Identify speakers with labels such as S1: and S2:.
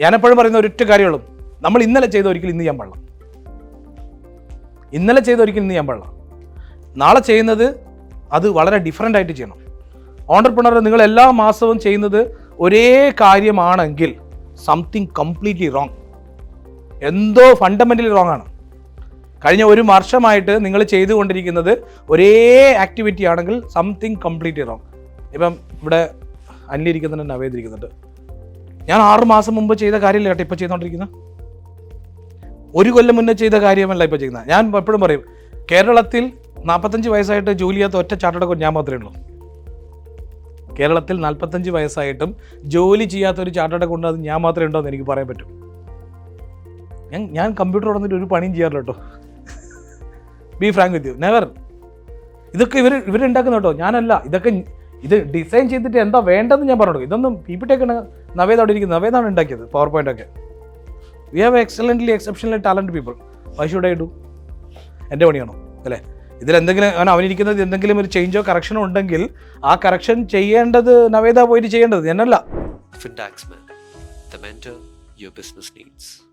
S1: ഞാനെപ്പോഴും പറയുന്ന ഒരൊറ്റ കാര്യമുള്ളൂ. നമ്മൾ ഇന്നലെ ചെയ്ത ഒരിക്കലും ഇന്ന് ചെയ്യാൻ പാടില്ല. ഇന്നലെ ചെയ്ത ഒരിക്കലും ഇന്ന് ചെയ്യാൻ പാടില്ല. നാളെ ചെയ്യുന്നത് അത് വളരെ ഡിഫറെന്റ് ആയിട്ട് ചെയ്യണം. ഓണ്ടർപ്രണർ നിങ്ങൾ എല്ലാ മാസവും ചെയ്യുന്നത് ഒരേ കാര്യമാണെങ്കിൽ സംതിങ് കംപ്ലീറ്റ്ലി റോങ് എന്തോ ഫണ്ടമെന്റലി റോങ് ആണ്. കഴിഞ്ഞ ഒരു വർഷമായിട്ട് നിങ്ങൾ ചെയ്തുകൊണ്ടിരിക്കുന്നത് ഒരേ ആക്ടിവിറ്റി ആണെങ്കിൽ സംതിങ് കംപ്ലീറ്റ്ലി റോങ് ഇപ്പം ഇവിടെ അന്യരിക്കുന്നുണ്ട് നവേദിരിക്കുന്നുണ്ട് ഞാൻ ആറ് മാസം മുമ്പ് ചെയ്ത കാര്യമല്ല കേട്ടോ ഇപ്പോൾ ചെയ്തുകൊണ്ടിരിക്കുന്നത് ഒരു കൊല്ലം മുന്നേ ചെയ്ത കാര്യമല്ല ഇപ്പോൾ ചെയ്യുന്നത്. ഞാൻ എപ്പോഴും പറയും കേരളത്തിൽ നാൽപ്പത്തഞ്ച് വയസ്സായിട്ട് ജോലി ചെയ്യാത്ത ഒറ്റ ചാർട്ടേഡ് അക്കൗണ്ട് ഞാൻ മാത്രമേ ഉള്ളൂ. കേരളത്തിൽ നാൽപ്പത്തഞ്ച് വയസ്സായിട്ടും ജോലി ചെയ്യാത്ത ഒരു ചാർട്ടേഡ് അക്കൗണ്ട് അത് ഞാൻ മാത്രമേ ഉണ്ടോ എന്ന് എനിക്ക് പറയാൻ പറ്റും. ഞാൻ ഞാൻ കമ്പ്യൂട്ടർ തുറന്നിട്ട് ഒരു പണിയും ചെയ്യാറില്ല കേട്ടോ. Be frank with you never ഇതൊക്കെ ഇവർ ഇവരുണ്ടാക്കുന്ന കേട്ടോ. ഞാനല്ല ഇതൊക്കെ ഇത് ഡിസൈൻ ചെയ്തിട്ട് എന്താ വേണ്ടതെന്ന് ഞാൻ പറഞ്ഞു ഇതൊന്നും പി പി നവേദ് അവിടെ ഇരിക്കുന്നത്. നവേദാണ് ഉണ്ടാക്കിയത് പവർ പോയിന്റ് ഒക്കെ. We have excellently exceptionally talent people why should I do എന്റെ പണിയാണോ? അല്ലേ? ഇതിൽ എന്തെങ്കിലും അവൻ അവനിരിക്കുന്നത് എന്തെങ്കിലും ഒരു ചേഞ്ചോ കറക്ഷനോ ഉണ്ടെങ്കിൽ ആ കറക്ഷൻ ചെയ്യേണ്ടത് നവേദ പോയിട്ട് ചെയ്യേണ്ടത്. എന്നല്ല.
S2: Man the mentor your business needs.